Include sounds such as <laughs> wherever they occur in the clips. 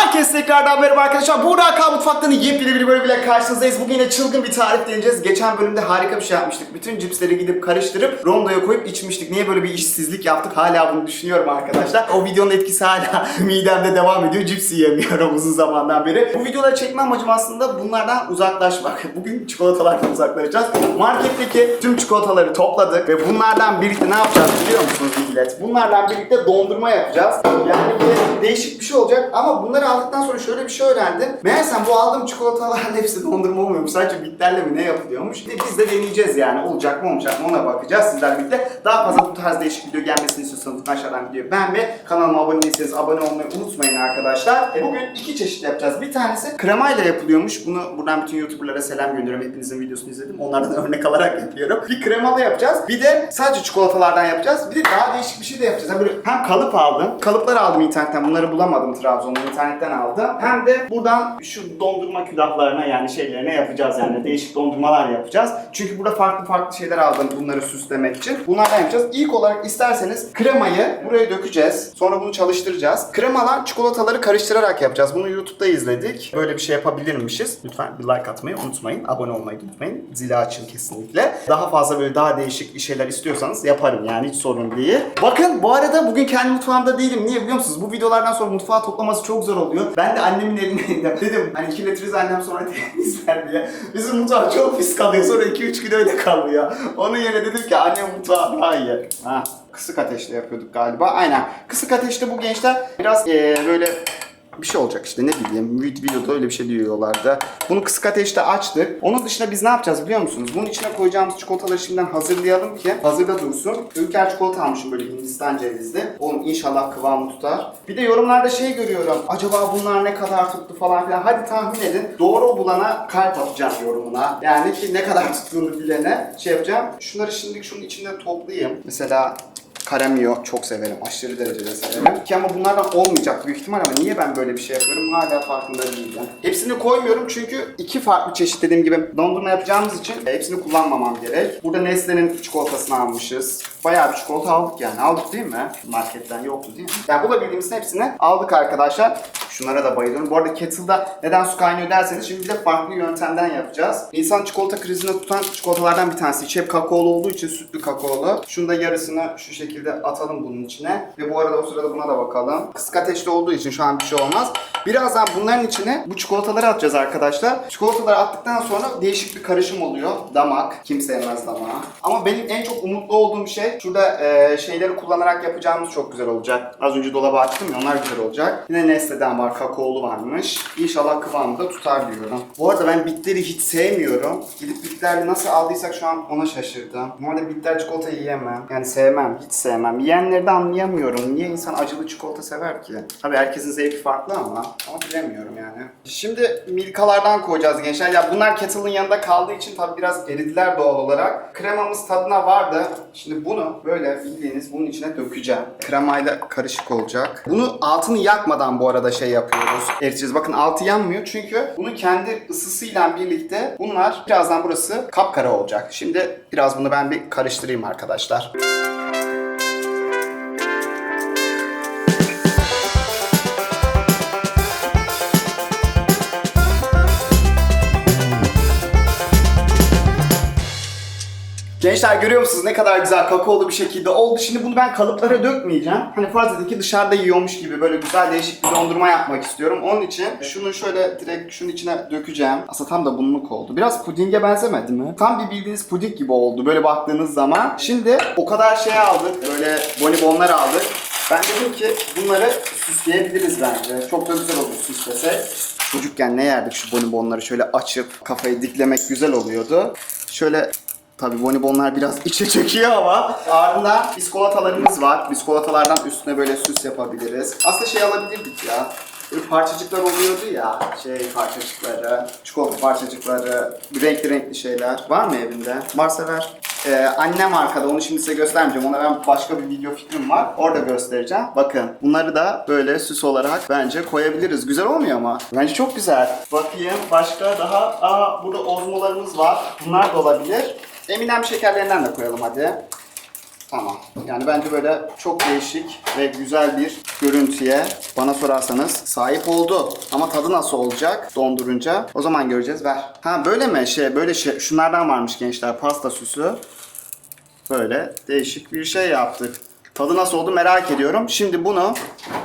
Herkes tekrardan merhaba arkadaşlar. Buğra K Mutfak'tan yepyeni bir bölümle karşınızdayız. Bugün yine çılgın bir tarif deneyeceğiz. Geçen bölümde harika bir şey yapmıştık. Bütün cipsleri gidip karıştırıp rondoya koyup içmiştik. Niye böyle bir işsizlik yaptık? Hala bunu düşünüyorum arkadaşlar. O videonun etkisi hala <laughs> midemde devam ediyor. Cips yiyemiyorum uzun zamandan beri. Bu videoları çekme amacım aslında bunlardan uzaklaşmak. <laughs> Bugün çikolatalardan uzaklaşacağız. Marketteki tüm çikolataları topladık ve bunlardan birlikte ne yapacağız biliyor musunuz millet? Bunlardan birlikte dondurma yapacağız. Yani bir değişik bir şey olacak ama bunları aldıktan sonra şöyle bir şey öğrendim. Meğersem bu aldığım çikolataların <laughs> hepsi dondurma olmuyormuş. Sadece bitlerle mi ne yapılıyormuş? Bir de biz de deneyeceğiz yani. Olacak mı olmayacak mı ona bakacağız sizlerle birlikte. Daha fazla bu tarz değişik video gelmesini istiyorsanız aşağıdan videoyu beğen ve kanalıma abone değilseniz abone olmayı unutmayın arkadaşlar. E, bugün iki çeşit yapacağız. Bir tanesi kremayla yapılıyormuş. Bunu buradan bütün YouTuber'lara selam gönderiyorum. Hepinizin videosunu izledim. Onlardan <laughs> örnek alarak yapıyorum. Bir kremalı yapacağız. Bir de sadece çikolatalardan yapacağız. Bir de daha değişik bir şey de yapacağız. Yani böyle hem kalıp aldım. Kalıpları aldım internetten. Bunları bulamadım Trabzon'da. İnternetten aldım. Hem de buradan şu dondurma külahlarına yani şeylerine yapacağız yani. Değişik dondurmalar yapacağız. Çünkü burada farklı farklı şeyler aldım bunları süslemek için. Bunlardan yapacağız. İlk olarak isterseniz kremayı buraya dökeceğiz. Sonra bunu çalıştıracağız. Kremalar çikolataları karıştırarak yapacağız. Bunu YouTube'da izledik. Böyle bir şey yapabilirmişiz. Lütfen bir like atmayı unutmayın. Abone olmayı unutmayın. Zili açın kesinlikle. Daha fazla böyle daha değişik şeyler istiyorsanız yaparım yani hiç sorun değil. Bakın bu arada bugün kendi mutfağımda değilim. Niye biliyor musunuz? Bu videolardan sonra mutfağı toplaması çok zor oluyor. Ben de annemin elindeydim. <laughs> Dedim hani kirletiriz annem sonra temizler diye. Bizim mutfak çok pis kalıyor. Sonra 2-3 gün öyle kalıyor. Onun yerine dedim ki annem mutfağı daha iyi. Ha. Kısık ateşte yapıyorduk galiba. Aynen. Kısık ateşte bu gençler biraz eee, böyle bir şey olacak işte ne bileyim vid- videoda öyle bir şey diyorlardı. Bunu kısık ateşte açtık. Onun dışında biz ne yapacağız biliyor musunuz? Bunun içine koyacağımız çikolataları şimdiden hazırlayalım ki hazırda dursun. Ülker çikolata almışım böyle Hindistan cevizli. Oğlum inşallah kıvamı tutar. Bir de yorumlarda şey görüyorum. Acaba bunlar ne kadar tuttu falan filan. Hadi tahmin edin. Doğru bulana kalp atacağım yorumuna. Yani ki ne kadar <laughs> tuttuğunu bilene şey yapacağım. Şunları şimdilik şunun içinde toplayayım. Mesela Karamiyo çok severim. Aşırı derecede severim. Ki ama bunlardan olmayacak büyük ihtimal ama niye ben böyle bir şey yapıyorum hala farkında değilim. Hepsini koymuyorum çünkü iki farklı çeşit dediğim gibi dondurma yapacağımız için hepsini kullanmamam gerek. Burada Nestle'nin çikolatasını almışız. Bayağı bir çikolata aldık yani. Aldık değil mi? Marketten yoktu değil mi? Yani bulabildiğimizin hepsini aldık arkadaşlar. Şunlara da bayılıyorum. Bu arada kettle'da neden su kaynıyor derseniz şimdi bir de farklı yöntemden yapacağız. İnsan çikolata krizine tutan çikolatalardan bir tanesi. İçi hep kakaolu olduğu için sütlü kakaolu. Şunu da yarısını şu şekilde atalım bunun içine. Ve bu arada o sırada buna da bakalım. Kısık ateşte olduğu için şu an bir şey olmaz. Birazdan bunların içine bu çikolataları atacağız arkadaşlar. Çikolataları attıktan sonra değişik bir karışım oluyor. Damak. Kim sevmez damağı. Ama benim en çok umutlu olduğum şey şurada e, şeyleri kullanarak yapacağımız çok güzel olacak. Az önce dolaba açtım ya onlar güzel olacak. Yine Nestle'den var. Kakaolu varmış. İnşallah kıvamı da tutar diyorum. Bu arada ben bitleri hiç sevmiyorum. Gidip bitler nasıl aldıysak şu an ona şaşırdım. Normalde bitter çikolata yiyemem. Yani sevmem. Hiç sevmem. Yiyenleri de anlayamıyorum. Niye insan acılı çikolata sever ki? Tabii herkesin zevki farklı ama. Ama bilemiyorum yani. Şimdi milkalardan koyacağız gençler. Ya bunlar kettle'ın yanında kaldığı için tabii biraz eridiler doğal olarak. Kremamız tadına vardı. Şimdi bunu böyle bildiğiniz bunun içine dökeceğim. Kremayla karışık olacak. Bunu altını yakmadan bu arada şey yapıyoruz. Eriteceğiz. Bakın altı yanmıyor çünkü bunun kendi ısısıyla birlikte bunlar birazdan burası kapkara olacak. Şimdi biraz bunu ben bir karıştırayım arkadaşlar. Gençler görüyor musunuz ne kadar güzel kakaolu bir şekilde oldu. Şimdi bunu ben kalıplara dökmeyeceğim. Hani farz edin ki dışarıda yiyormuş gibi böyle güzel değişik bir dondurma yapmak istiyorum. Onun için şunu şöyle direkt şunun içine dökeceğim. Aslında tam da bunluk oldu. Biraz pudinge benzemedi mi? Tam bir bildiğiniz puding gibi oldu böyle baktığınız zaman. Şimdi o kadar şey aldık. Böyle bonibonlar aldık. Ben dedim ki bunları süsleyebiliriz bence. Çok da güzel olur süslesek. Çocukken ne yerdik şu bonibonları şöyle açıp kafayı diklemek güzel oluyordu. Şöyle Tabii bonibonlar biraz <laughs> içe çekiyor ama ardından biskolatalarımız var. Biskolatalardan üstüne böyle süs yapabiliriz. Aslında şey alabilirdik ya. Böyle parçacıklar oluyordu ya. Şey parçacıkları, çikolata parçacıkları, renkli renkli şeyler. Var mı evinde? Varsa ver. Ee, annem arkada onu şimdi size göstermeyeceğim. Ona ben başka bir video fikrim var. Orada göstereceğim. Bakın bunları da böyle süs olarak bence koyabiliriz. Güzel olmuyor mu? Bence çok güzel. Bakayım başka daha. Aa burada ozmolarımız var. Bunlar da olabilir. Eminem şekerlerinden de koyalım hadi. Tamam. Yani bence böyle çok değişik ve güzel bir görüntüye bana sorarsanız sahip oldu. Ama tadı nasıl olacak dondurunca? O zaman göreceğiz. Ver. Ha böyle mi? Şey böyle şey. Şunlardan varmış gençler. Pasta süsü. Böyle değişik bir şey yaptık. Tadı nasıl oldu merak ediyorum. Şimdi bunu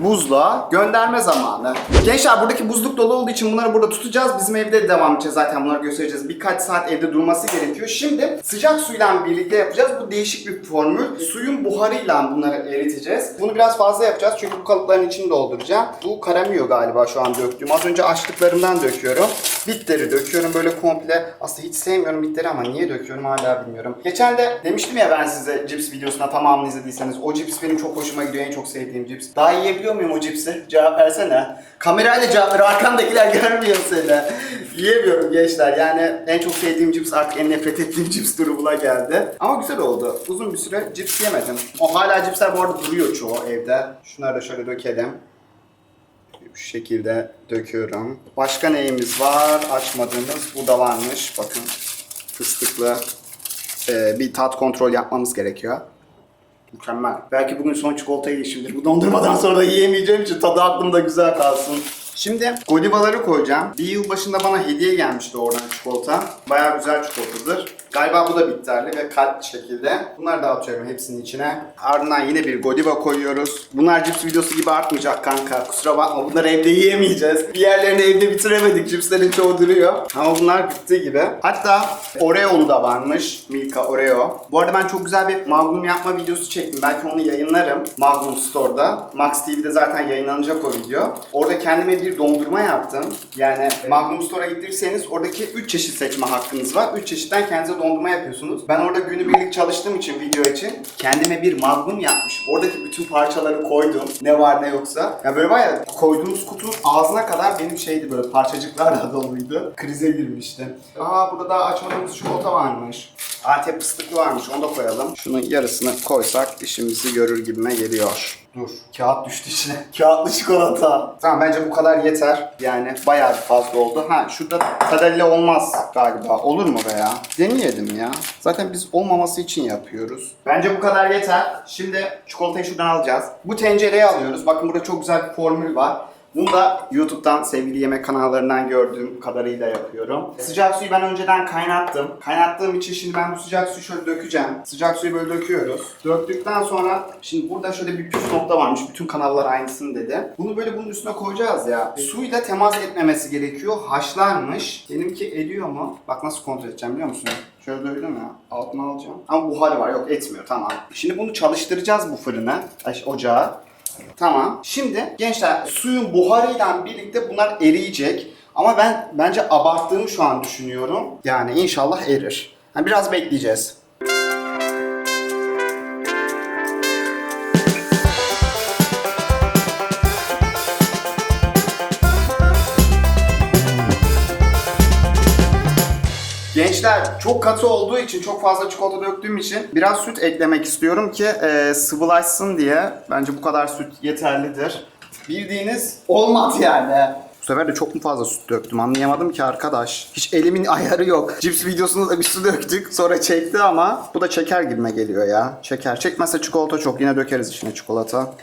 buzluğa gönderme zamanı. Gençler buradaki buzluk dolu olduğu için bunları burada tutacağız. Bizim evde de devam edeceğiz zaten bunları göstereceğiz. Birkaç saat evde durması gerekiyor. Şimdi sıcak suyla birlikte yapacağız. Bu değişik bir formül. Suyun buharıyla bunları eriteceğiz. Bunu biraz fazla yapacağız çünkü bu kalıpların içini dolduracağım. Bu karamıyor galiba şu an döktüğüm. Az önce açtıklarımdan döküyorum. Bitleri döküyorum böyle komple. Aslında hiç sevmiyorum bitleri ama niye döküyorum hala bilmiyorum. Geçen de demiştim ya ben size cips videosuna tamamını izlediyseniz. O cips benim çok hoşuma gidiyor. En çok sevdiğim cips. Daha yiyebiliyor muyum o cipsi? Cevap versene. Kamerayla cevap ver. Arkandakiler <laughs> görmüyor seni. Yiyemiyorum gençler. Yani en çok sevdiğim cips artık en nefret ettiğim <laughs> cips durumuna geldi. Ama güzel oldu. Uzun bir süre cips yemedim. O hala cipsler bu arada duruyor çoğu evde. Şunları da şöyle dökelim. Şu şekilde döküyorum. Başka neyimiz var? Açmadığımız. Bu da varmış. Bakın. Fıstıklı. Ee, bir tat kontrol yapmamız gerekiyor. Mükemmel. Belki bugün son çikolatayı yeşildir. Bu dondurmadan sonra da yiyemeyeceğim için tadı aklımda güzel kalsın. Şimdi godivaları koyacağım. Bir yıl başında bana hediye gelmişti oradan çikolata. Bayağı güzel çikolatadır. Galiba bu da bitterli ve kalp şekilde. Bunları da atıyorum hepsinin içine. Ardından yine bir godiva koyuyoruz. Bunlar cips videosu gibi artmayacak kanka. Kusura bakma bunları evde yiyemeyeceğiz. Diğerlerini evde bitiremedik. Cipslerin çoğu duruyor. Ama bunlar bitti gibi. Hatta Oreo'lu da varmış. Milka Oreo. Bu arada ben çok güzel bir Magnum yapma videosu çektim. Belki onu yayınlarım. Magnum Store'da. Max TV'de zaten yayınlanacak o video. Orada kendime bir dondurma yaptım. Yani Magnum Store'a gittiyseniz oradaki 3 çeşit seçme hakkınız var. 3 çeşitten kendinize dondurma yapıyorsunuz. Ben orada günübirlik çalıştığım için video için kendime bir Magnum yapmışım. Oradaki bütün parçaları koydum. Ne var ne yoksa. Ya böyle var ya koyduğumuz kutu ağzına kadar benim şeydi böyle parçacıklarla <laughs> doluydu. Krize girmişti. Aa burada daha açmadığımız çikolata varmış. Antep fıstıklı varmış onu da koyalım. Şunun yarısını koysak işimizi görür gibime geliyor. Dur. Kağıt düştü içine. <laughs> Kağıtlı çikolata. Tamam bence bu kadar yeter. Yani bayağı fazla oldu. Ha şurada kadelle olmaz galiba. Olur mu be ya? Deneyelim ya. Zaten biz olmaması için yapıyoruz. Bence bu kadar yeter. Şimdi çikolatayı şuradan alacağız. Bu tencereye alıyoruz. Bakın burada çok güzel bir formül var. Bunu da YouTube'dan sevgili yemek kanallarından gördüğüm kadarıyla yapıyorum. Sıcak suyu ben önceden kaynattım. Kaynattığım için şimdi ben bu sıcak suyu şöyle dökeceğim. Sıcak suyu böyle döküyoruz. Döktükten sonra şimdi burada şöyle bir püf nokta varmış. Bütün kanallar aynısını dedi. Bunu böyle bunun üstüne koyacağız ya. Suyla temas etmemesi gerekiyor. Haşlanmış. Benimki ediyor mu? Bak nasıl kontrol edeceğim biliyor musun? Şöyle dövdüm ya. Altına alacağım. Ama buhar var. Yok etmiyor. Tamam. Şimdi bunu çalıştıracağız bu fırına. Ocağa. Tamam. Şimdi gençler suyun buharıyla birlikte bunlar eriyecek. Ama ben bence abarttığımı şu an düşünüyorum. Yani inşallah erir. Yani biraz bekleyeceğiz. Gençler çok katı olduğu için çok fazla çikolata döktüğüm için biraz süt eklemek istiyorum ki e, sıvılaşsın diye. Bence bu kadar süt yeterlidir. Bildiğiniz olmaz yani. Bu sefer de çok mu fazla süt döktüm anlayamadım ki arkadaş. Hiç elimin ayarı yok. Cips videosunda da bir su döktük sonra çekti ama bu da çeker gibime geliyor ya. Çeker. Çekmezse çikolata çok yine dökeriz içine çikolata.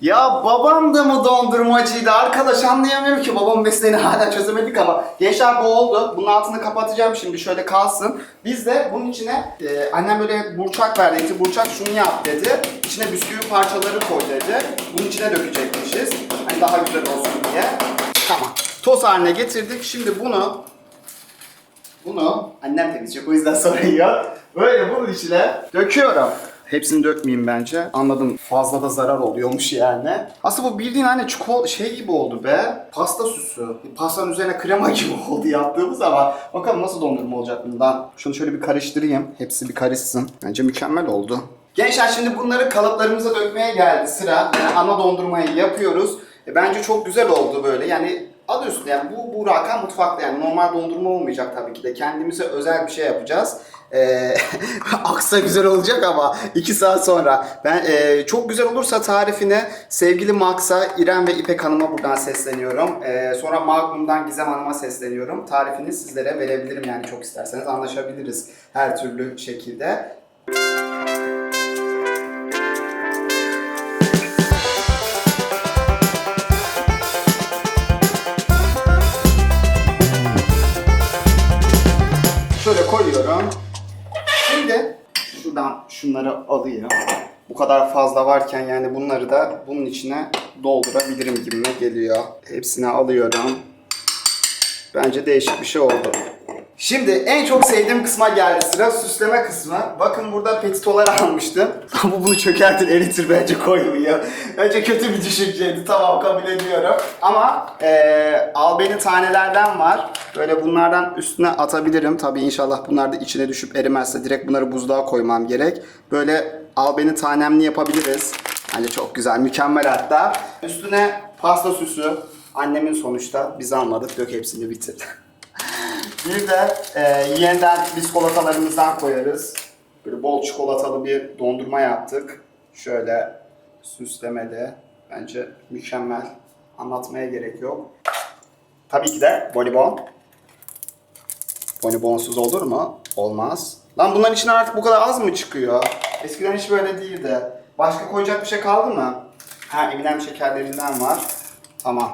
Ya babam da mı dondurmacıydı? Arkadaş anlayamıyorum ki babam mesleğini hala çözemedik ama. Gençler bu oldu. Bunun altını kapatacağım şimdi şöyle kalsın. Biz de bunun içine e, annem böyle burçak verdi. İşte burçak şunu yap dedi. İçine bisküvi parçaları koy dedi. Bunun içine dökecekmişiz. Hani daha güzel olsun diye. Tamam. Toz haline getirdik. Şimdi bunu bunu annem temizleyecek o yüzden sorun yok. Böyle bunun içine döküyorum. Hepsini dökmeyeyim bence. Anladım. Fazla da zarar oluyormuş yani. Aslında bu bildiğin hani çikolata şey gibi oldu be. Pasta süsü. Pastanın üzerine krema <laughs> gibi oldu yaptığımız ama bakalım nasıl dondurma olacak bundan. Şunu şöyle bir karıştırayım. Hepsi bir karışsın. Bence mükemmel oldu. Gençler şimdi bunları kalıplarımıza dökmeye geldi sıra. Yani ana dondurmayı yapıyoruz. E, bence çok güzel oldu böyle. Yani adı üstünde yani bu Burak'a mutfakta yani normal dondurma olmayacak tabii ki de. Kendimize özel bir şey yapacağız. Ee, <laughs> aksa güzel olacak ama 2 saat sonra. Ben e, çok güzel olursa tarifine sevgili Max'a, İrem ve İpek Hanım'a buradan sesleniyorum. Ee, sonra Magnum'dan Gizem Hanım'a sesleniyorum. Tarifini sizlere verebilirim yani çok isterseniz anlaşabiliriz her türlü şekilde. Şunları alayım. Bu kadar fazla varken yani bunları da bunun içine doldurabilirim gibime geliyor. Hepsini alıyorum. Bence değişik bir şey oldu. Şimdi en çok sevdiğim kısma geldi sıra süsleme kısmı. Bakın burada petitolar <laughs> almıştım. <laughs> Ama bunu çökertir, eritir bence koymuyor. Bence kötü bir düşünceydi. Tamam kabul ediyorum. Ama eee albeni tanelerden var. Böyle bunlardan üstüne atabilirim. Tabii inşallah bunlar da içine düşüp erimezse direkt bunları buzluğa koymam gerek. Böyle albeni tanemli yapabiliriz. Bence çok güzel, mükemmel hatta. Üstüne pasta süsü. Annemin sonuçta biz almadık. Dök hepsini bitir. <laughs> Bir de e, yeniden biskolatalarımızdan koyarız. Böyle bol çikolatalı bir dondurma yaptık. Şöyle süslemeli. Bence mükemmel. Anlatmaya gerek yok. Tabii ki de bonibon. Bonibonsuz olur mu? Olmaz. Lan bunların içine artık bu kadar az mı çıkıyor? Eskiden hiç böyle değildi. Başka koyacak bir şey kaldı mı? Ha Eminem şekerlerinden var. Tamam.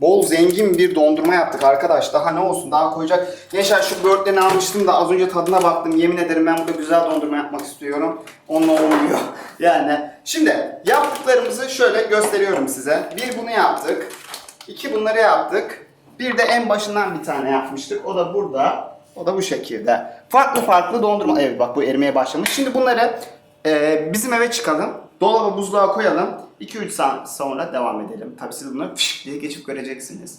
Bol zengin bir dondurma yaptık arkadaş. Daha ne olsun daha koyacak. Yaşar şu böğürtlerini almıştım da az önce tadına baktım. Yemin ederim ben burada güzel dondurma yapmak istiyorum. Onunla olmuyor. <laughs> Yani şimdi yaptıklarımızı şöyle gösteriyorum size. Bir bunu yaptık. İki bunları yaptık. Bir de en başından bir tane yapmıştık. O da burada. O da bu şekilde. Farklı farklı dondurma. Evet bak bu erimeye başlamış. Şimdi bunları e, bizim eve çıkalım. Dolaba buzluğa koyalım. 2-3 saat sonra devam edelim. Tabii siz bunu fış diye geçip göreceksiniz.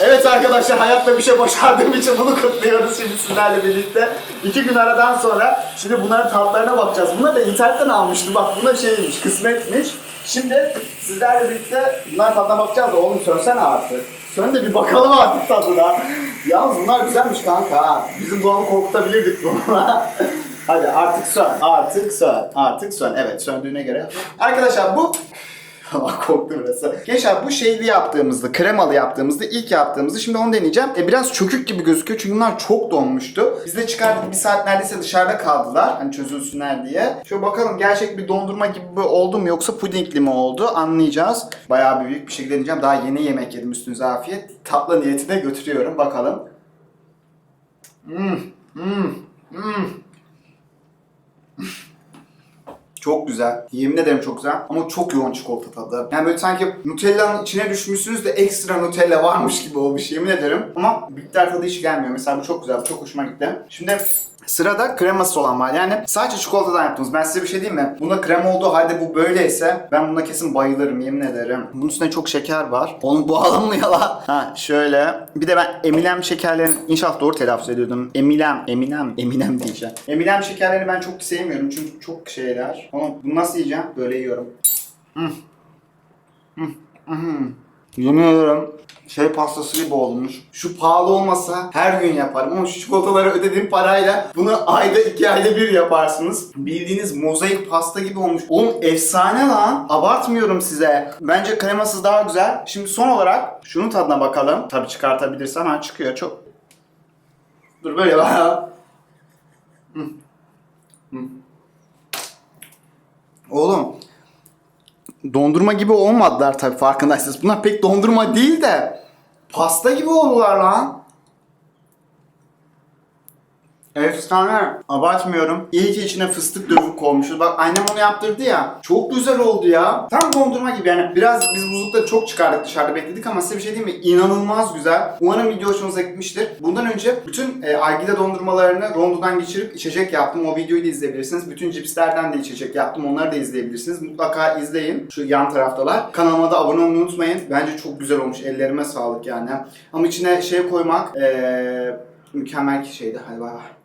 Evet arkadaşlar hayatta bir şey başardığım için bunu kutluyoruz şimdi sizlerle birlikte. İki gün aradan sonra şimdi bunların tatlarına bakacağız. Bunları da internetten almıştım. Bak buna şeymiş, kısmetmiş. Şimdi sizlerle birlikte bunlar tadına bakacağız da oğlum sönsene artık. Sön de bir bakalım artık tadına. Yalnız bunlar güzelmiş kanka. Bizim doğanı korkutabilirdik bununla. <laughs> Hadi artık sön, artık sön, artık sön. Evet söndüğüne göre. Arkadaşlar bu <laughs> Allah korktum biraz. Gençler bu şeyli yaptığımızda, kremalı yaptığımızda, ilk yaptığımızda şimdi onu deneyeceğim. E, biraz çökük gibi gözüküyor çünkü bunlar çok donmuştu. Biz de çıkardık bir saat neredeyse dışarıda kaldılar. Hani çözülsünler diye. Şöyle bakalım gerçek bir dondurma gibi oldu mu yoksa pudingli mi oldu anlayacağız. Bayağı büyük bir şekilde deneyeceğim. Daha yeni yemek yedim üstünüze afiyet. Tatlı niyetine götürüyorum bakalım. Hmm, hmm, hmm. Çok güzel. Yemin ederim çok güzel. Ama çok yoğun çikolata tadı. Yani böyle sanki Nutella'nın içine düşmüşsünüz de ekstra Nutella varmış gibi olmuş yemin ederim. Ama bitter tadı hiç gelmiyor. Mesela bu çok güzel. Çok hoşuma gitti. Şimdi Sırada kreması olan var. Yani sadece çikolatadan yaptınız. Ben size bir şey diyeyim mi? Bunda krema olduğu halde bu böyleyse ben buna kesin bayılırım yemin ederim. Bunun üstüne çok şeker var. Oğlum bu lan. <laughs> Ha şöyle. Bir de ben Eminem şekerlerini inşallah doğru telaffuz ediyordum. Eminem, Eminem, Eminem diyeceğim. Eminem şekerlerini ben çok sevmiyorum çünkü çok şeyler. Ama bunu nasıl yiyeceğim? Böyle yiyorum. Hmm. Hmm. Hmm. Yemin ederim şey pastası gibi olmuş. Şu pahalı olmasa her gün yaparım ama şu çikolataları ödediğim parayla bunu ayda iki ayda bir yaparsınız. Bildiğiniz mozaik pasta gibi olmuş. Oğlum efsane lan. Abartmıyorum size. Bence kremasız daha güzel. Şimdi son olarak şunun tadına bakalım. Tabii çıkartabilirsem ha çıkıyor çok. Dur böyle bak. Oğlum dondurma gibi olmadılar tabii farkındaysanız. Bunlar pek dondurma değil de pasta gibi oldular lan. Efsane. Abartmıyorum. İyi ki içine fıstık dövüp koymuşuz. Bak annem onu yaptırdı ya. Çok güzel oldu ya. Tam dondurma gibi yani. Biraz biz buzlukta çok çıkardık dışarıda bekledik ama size bir şey diyeyim mi? İnanılmaz güzel. Umarım video hoşunuza gitmiştir. Bundan önce bütün e, Algida dondurmalarını rondodan geçirip içecek yaptım. O videoyu da izleyebilirsiniz. Bütün cipslerden de içecek yaptım. Onları da izleyebilirsiniz. Mutlaka izleyin. Şu yan taraftalar. Kanalıma da abone olmayı unutmayın. Bence çok güzel olmuş. Ellerime sağlık yani. Ama içine şey koymak eee mükemmel şeydi. Hadi bay bay.